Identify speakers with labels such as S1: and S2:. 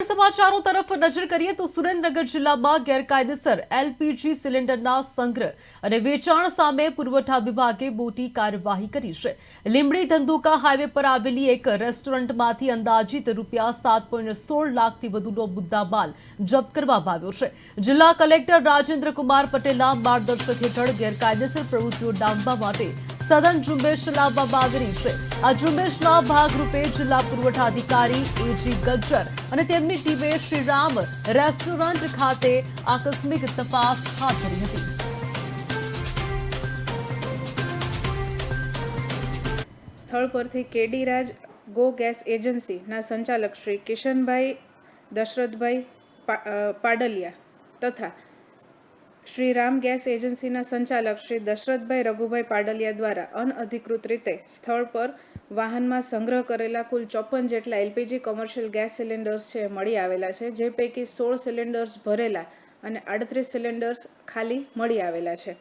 S1: સમાચારો તરફ નજર કરીએ તો સુરેન્દ્રનગર જિલ્લામાં ગેરકાયદેસર એલપીજી સિલિન્ડરના સંગ્રહ અને વેચાણ સામે પુરવઠા વિભાગે મોટી કાર્યવાહી કરી છે. લીંબડી ધંધુકા હાઈવે પર આવેલી એક રેસ્ટોરન્ટમાંથી અંદાજિત રૂપિયા સાત પોઈન્ટ સોળ લાખથી વધુનો મુદ્દામાલ જપ્ત કરવામાં આવ્યો છે. જિલ્લા કલેક્ટર રાજેન્દ્ર કુમાર પટેલના માર્ગદર્શક હેઠળ ગેરકાયદેસર પ્રવૃત્તિઓ ડામવા માટે સઘન ઝુંબેશ ચલાવવામાં આવી રહી છે આ ઝુંબેશના ભાગરૂપે જિલ્લા પુરવઠા અધિકારી એજી ગજ્જર અને તેમની ટીમે શ્રીરામ રેસ્ટોરન્ટ ખાતે આકસ્મિક તપાસ હાથ ધરી હતી
S2: સ્થળ પરથી કેડી રાજ ગો ગેસ એજન્સીના સંચાલક શ્રી કિશનભાઈ દશરથભાઈ પાડલિયા તથા શ્રી રામ ગેસ એજન્સીના સંચાલક શ્રી દશરથભાઈ રઘુભાઈ પાડલિયા દ્વારા અનઅધિકૃત રીતે સ્થળ પર વાહનમાં સંગ્રહ કરેલા કુલ ચોપન જેટલા એલપીજી કોમર્શિયલ ગેસ સિલિન્ડર્સ છે, મળી આવેલા છે, જે પૈકી સોળ સિલિન્ડર્સ ભરેલા અને આડત્રીસ સિલિન્ડર્સ ખાલી મળી આવેલા છે.